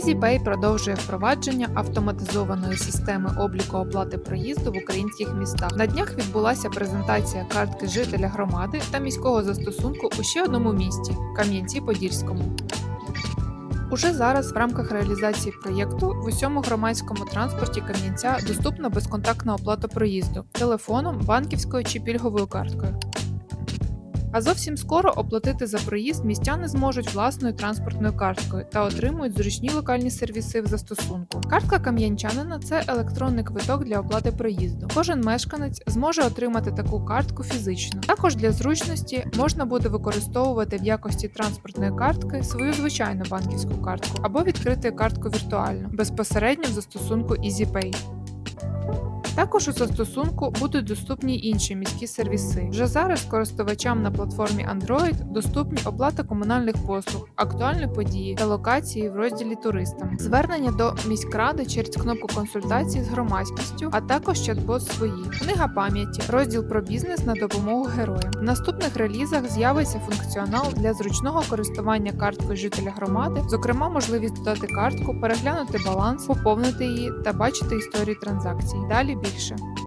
EasyPay продовжує впровадження автоматизованої системи обліку оплати проїзду в українських містах. На днях відбулася презентація картки жителя громади та міського застосунку у ще одному місті Кам'янці-Подільському. Уже зараз в рамках реалізації проєкту в усьому громадському транспорті Кам'янця доступна безконтактна оплата проїзду телефоном, банківською чи пільговою карткою. А зовсім скоро оплатити за проїзд містяни зможуть власною транспортною карткою та отримують зручні локальні сервіси в застосунку. Картка кам'янчанина це електронний квиток для оплати проїзду. Кожен мешканець зможе отримати таку картку фізично. Також для зручності можна буде використовувати в якості транспортної картки свою звичайну банківську картку або відкрити картку віртуально безпосередньо в застосунку EasyPay. Також у застосунку будуть доступні інші міські сервіси. Вже зараз користувачам на платформі Android доступні оплата комунальних послуг, актуальні події та локації в розділі туристам, звернення до міськради через кнопку консультації з громадськістю, а також чат-бот свої, книга пам'яті, розділ про бізнес на допомогу героям. В наступних релізах з'явиться функціонал для зручного користування карткою жителя громади, зокрема можливість додати картку, переглянути баланс, поповнити її та бачити історію транзакцій. Далі більше.